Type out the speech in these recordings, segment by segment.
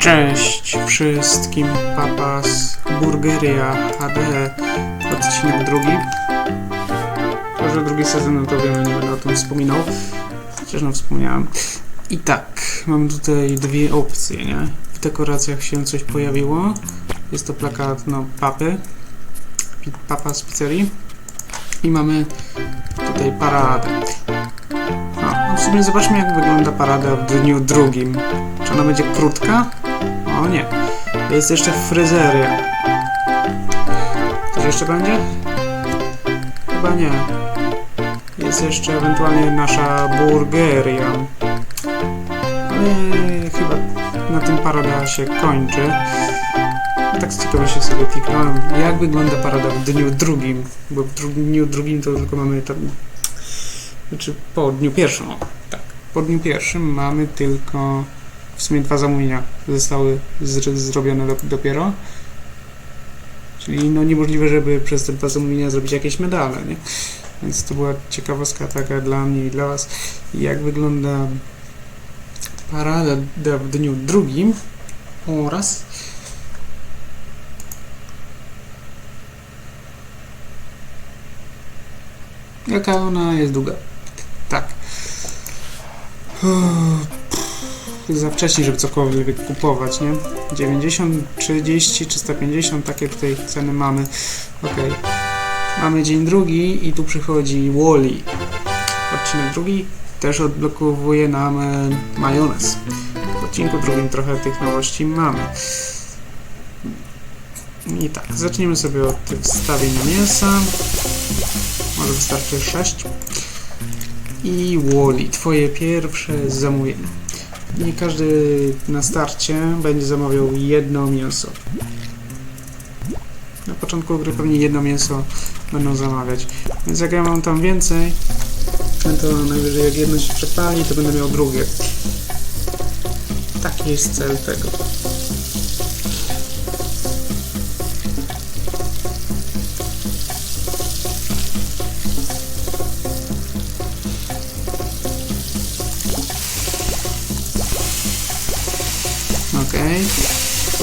Cześć wszystkim, papa z Burgeria HD, odcinek drugi. To, że drugi sezon, no to wiem, nie będę o tym wspominał, chociaż no wspomniałem. I tak, mam tutaj dwie opcje, nie? W dekoracjach się coś pojawiło. Jest to plakat, no, papy, papa z pizzerii. I mamy tutaj paradę. No, w sumie zobaczmy jak wygląda parada w dniu drugim. Czy ona będzie krótka? O nie. Jest jeszcze fryzeria. Coś jeszcze będzie? Chyba nie. Jest jeszcze ewentualnie nasza burgeria. Ale chyba na tym parada się kończy. Tak z ciekawości sobie kliknąłem, jak wygląda parada w dniu drugim, bo w dniu drugim to tylko mamy tam, znaczy po dniu pierwszym, tak, po dniu pierwszym mamy tylko w sumie dwa zamówienia zostały zr- zrobione do, dopiero. Czyli no niemożliwe, żeby przez te dwa zamówienia zrobić jakieś medale, nie? Więc to była ciekawostka taka dla mnie i dla Was, jak wygląda parada w dniu drugim oraz jaka ona jest długa. Tak. Za wcześnie, żeby cokolwiek kupować, nie? 90, 30, 350, takie tutaj ceny mamy. Ok. Mamy dzień drugi i tu przychodzi Wally. Odcinek drugi też odblokowuje nam e, majonez. W odcinku drugim trochę tych nowości mamy. I tak, zaczniemy sobie od wstawienia mięsa. Może wystarczy 6. I Wally, twoje pierwsze zamówienie. Nie każdy na starcie będzie zamawiał jedno mięso. Na początku gry pewnie jedno mięso będą zamawiać. Więc jak ja mam tam więcej, to najwyżej jak jedno się przepali, to będę miał drugie. Taki jest cel tego.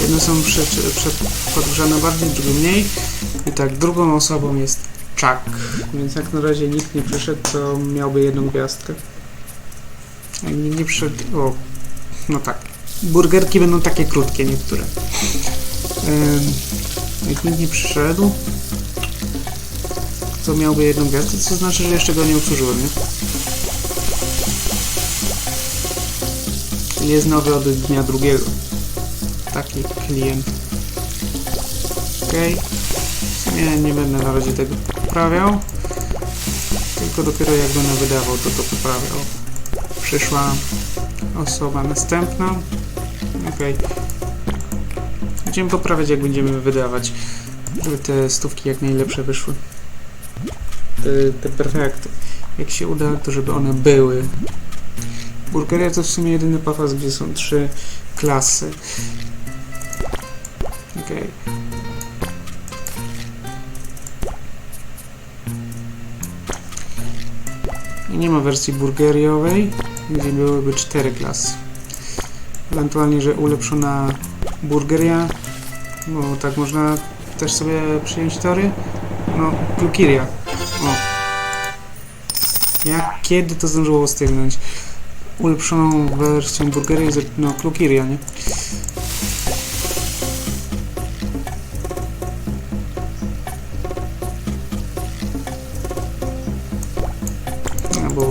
Jedne są podgrzane bardziej, drugie mniej. I tak, drugą osobą jest Chuck. Więc jak na razie nikt nie przyszedł, to miałby jedną gwiazdkę. Jak nikt nie przyszedł... O, no tak. Burgerki będą takie krótkie niektóre. Ym, jak nikt nie przyszedł, to miałby jedną gwiazdkę, co znaczy, że jeszcze go nie obsłużyłem, nie? Jest nowy od dnia drugiego. Taki klient. Okej. W sumie nie będę na razie tego poprawiał. Tylko dopiero jak będę wydawał, to to poprawiał. Przyszła osoba następna. Okej. Będziemy poprawiać jak będziemy wydawać. Żeby te stówki jak najlepsze wyszły. Te, te perfekty. Jak się uda, to żeby one były. Burgeria to w sumie jedyny pafas, gdzie są trzy klasy. Okej. I nie ma wersji burgeriowej, gdzie byłyby cztery klasy. Ewentualnie, że ulepszona burgeria, bo tak można też sobie przyjąć tory. No, klukiria. O. Jak kiedy to zdążyło stygnąć? ulepszoną wersją burgerii, z- no klukiria, nie?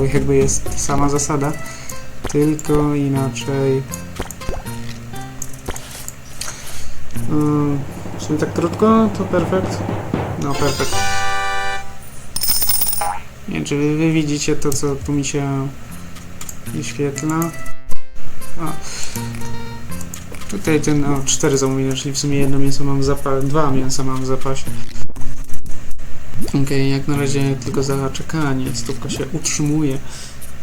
Bo jakby jest sama zasada, tylko inaczej. Mm, w sumie tak krótko, to perfekt. No, perfekt. Nie wiem, czy wy, wy widzicie to, co tu mi się wyświetla. A. Tutaj ten, o, cztery zamówienia, czyli w sumie jedno mięso mam w zapasie, dwa mięsa mam w zapasie. Okej, jak na razie tylko za czekanie, stówka się utrzymuje.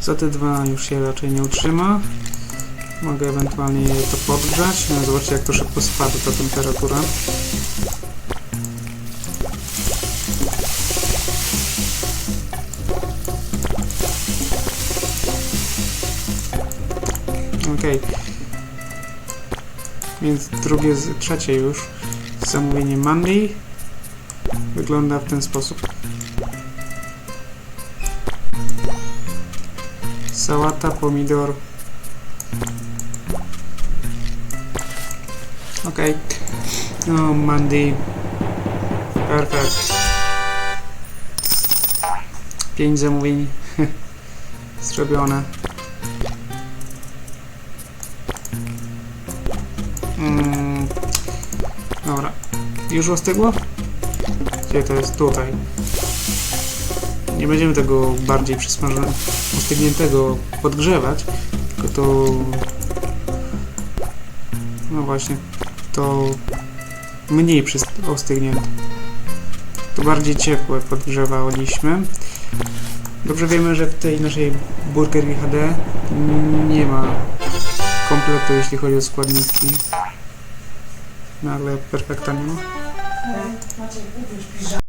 Za te dwa już się raczej nie utrzyma. Mogę ewentualnie to podgrzać. No, zobaczcie jak to szybko spada ta temperatura. Okej. Więc drugie, trzecie już zamówienie Monday wygląda w ten sposób. Sałata, pomidor. Okej. No, Monday. Perfekt. Pięć zamówień zrobione. Mm, dobra. Już ostygło? Gdzie to jest? Tutaj. Nie będziemy tego bardziej przysmażonego, ostygniętego podgrzewać, tylko to... No właśnie, to mniej ostygnięte. To bardziej ciepłe podgrzewaliśmy. Dobrze wiemy, że w tej naszej burgerii HD nie ma kompletu, jeśli chodzi o składniki. No ale perfekta nie ma. Evet. Maçı bu güzel.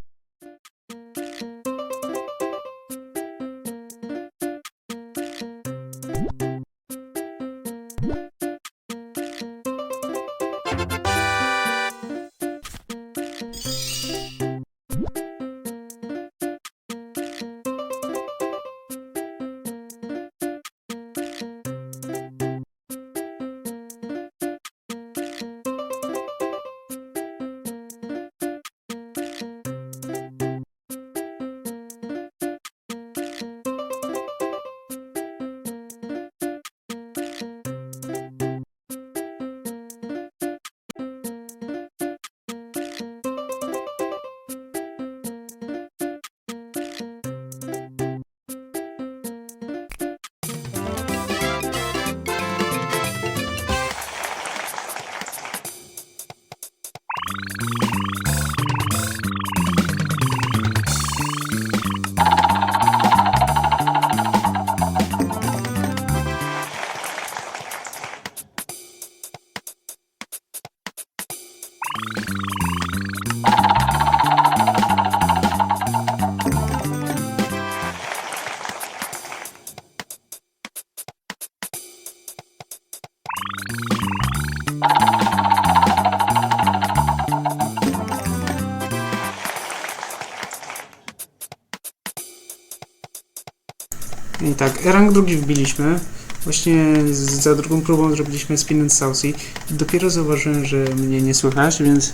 Tak, rank drugi wbiliśmy. Właśnie za drugą próbą zrobiliśmy spin and saucy. Dopiero zauważyłem, że mnie nie słychać, więc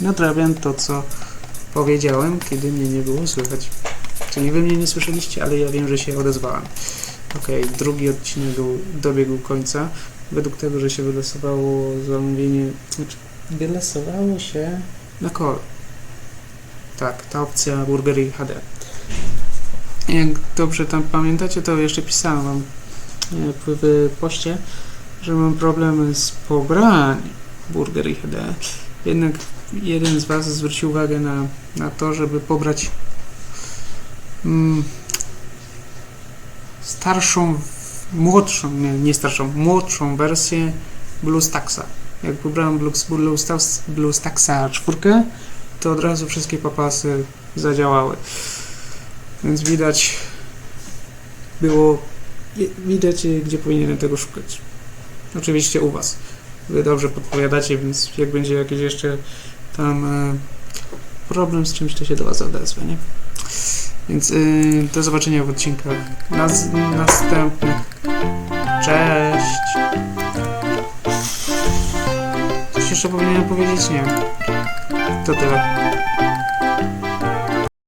nadrabiam to, co powiedziałem, kiedy mnie nie było słychać. Czyli wy mnie nie słyszeliście, ale ja wiem, że się odezwałem. Okej, drugi odcinek do- dobiegł końca. Według tego, że się wylosowało zamówienie... Znaczy, wylosowało się na kol. Tak, ta opcja Burgery HD. Jak dobrze tam pamiętacie, to jeszcze pisałem wam e, w, poście, że mam problemy z pobraniem Burgery HD. Jednak jeden z was zwrócił uwagę na, na to, żeby pobrać mm, starszą, młodszą, nie, nie starszą, młodszą wersję BlueStacksa. Jak pobrałem Blues- BlueStacks- BlueStacksa czwórkę, to od razu wszystkie papasy zadziałały. Więc widać było, widać e, gdzie powinienem tego szukać. Oczywiście u Was. Wy dobrze podpowiadacie, więc jak będzie jakiś jeszcze tam e, problem z czymś, to się do Was odezwę, nie? Więc y, do zobaczenia w odcinkach naz- następnych. Cześć! Coś jeszcze powinienem powiedzieć? Nie. To tyle.